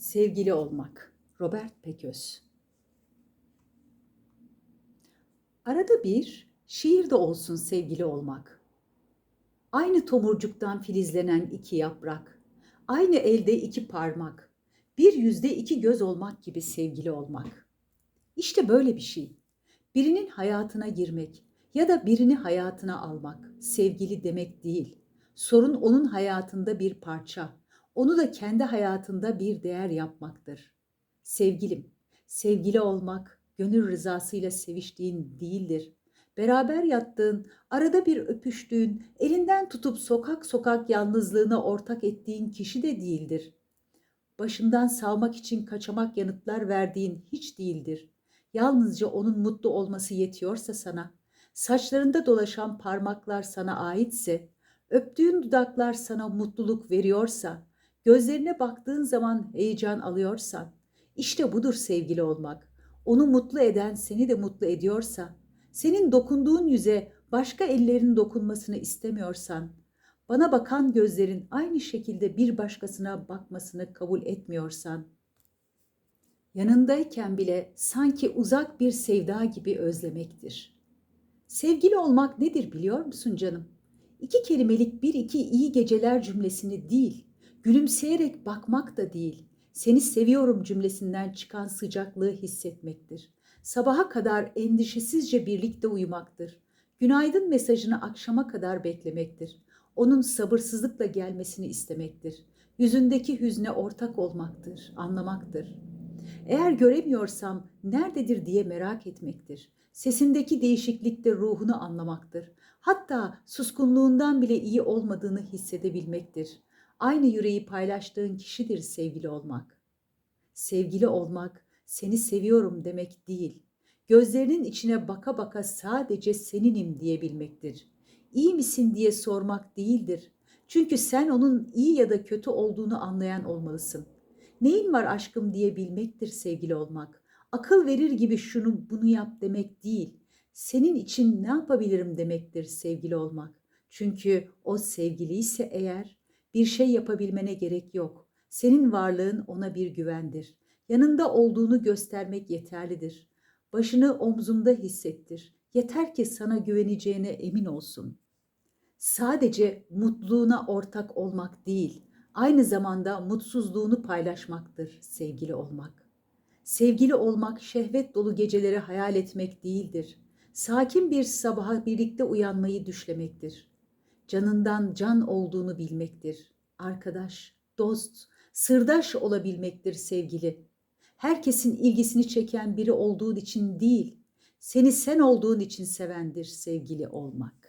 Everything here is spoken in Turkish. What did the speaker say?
Sevgili olmak. Robert Peköz. Arada bir şiirde olsun sevgili olmak. Aynı tomurcuktan filizlenen iki yaprak, aynı elde iki parmak, bir yüzde iki göz olmak gibi sevgili olmak. İşte böyle bir şey. Birinin hayatına girmek ya da birini hayatına almak sevgili demek değil. Sorun onun hayatında bir parça, onu da kendi hayatında bir değer yapmaktır. Sevgilim, sevgili olmak, gönül rızasıyla seviştiğin değildir. Beraber yattığın, arada bir öpüştüğün, elinden tutup sokak sokak yalnızlığına ortak ettiğin kişi de değildir. Başından savmak için kaçamak yanıtlar verdiğin hiç değildir. Yalnızca onun mutlu olması yetiyorsa sana, saçlarında dolaşan parmaklar sana aitse, öptüğün dudaklar sana mutluluk veriyorsa, gözlerine baktığın zaman heyecan alıyorsan, işte budur sevgili olmak. Onu mutlu eden seni de mutlu ediyorsa, senin dokunduğun yüze başka ellerin dokunmasını istemiyorsan, bana bakan gözlerin aynı şekilde bir başkasına bakmasını kabul etmiyorsan, yanındayken bile sanki uzak bir sevda gibi özlemektir. Sevgili olmak nedir biliyor musun canım? İki kelimelik bir iki iyi geceler cümlesini değil, gülümseyerek bakmak da değil, seni seviyorum cümlesinden çıkan sıcaklığı hissetmektir. Sabaha kadar endişesizce birlikte uyumaktır. Günaydın mesajını akşama kadar beklemektir. Onun sabırsızlıkla gelmesini istemektir. Yüzündeki hüzne ortak olmaktır, anlamaktır. Eğer göremiyorsam nerededir diye merak etmektir. Sesindeki değişiklikte ruhunu anlamaktır. Hatta suskunluğundan bile iyi olmadığını hissedebilmektir. Aynı yüreği paylaştığın kişidir sevgili olmak. Sevgili olmak seni seviyorum demek değil. Gözlerinin içine baka baka sadece seninim diyebilmektir. İyi misin diye sormak değildir. Çünkü sen onun iyi ya da kötü olduğunu anlayan olmalısın. Neyin var aşkım diyebilmektir sevgili olmak. Akıl verir gibi şunu bunu yap demek değil. Senin için ne yapabilirim demektir sevgili olmak. Çünkü o sevgiliyse eğer bir şey yapabilmene gerek yok. Senin varlığın ona bir güvendir. Yanında olduğunu göstermek yeterlidir. Başını omzunda hissettir. Yeter ki sana güveneceğine emin olsun. Sadece mutluluğuna ortak olmak değil, aynı zamanda mutsuzluğunu paylaşmaktır sevgili olmak. Sevgili olmak şehvet dolu geceleri hayal etmek değildir. Sakin bir sabaha birlikte uyanmayı düşlemektir. Canından can olduğunu bilmektir. Arkadaş, dost, sırdaş olabilmektir sevgili. Herkesin ilgisini çeken biri olduğun için değil, seni sen olduğun için sevendir sevgili olmak.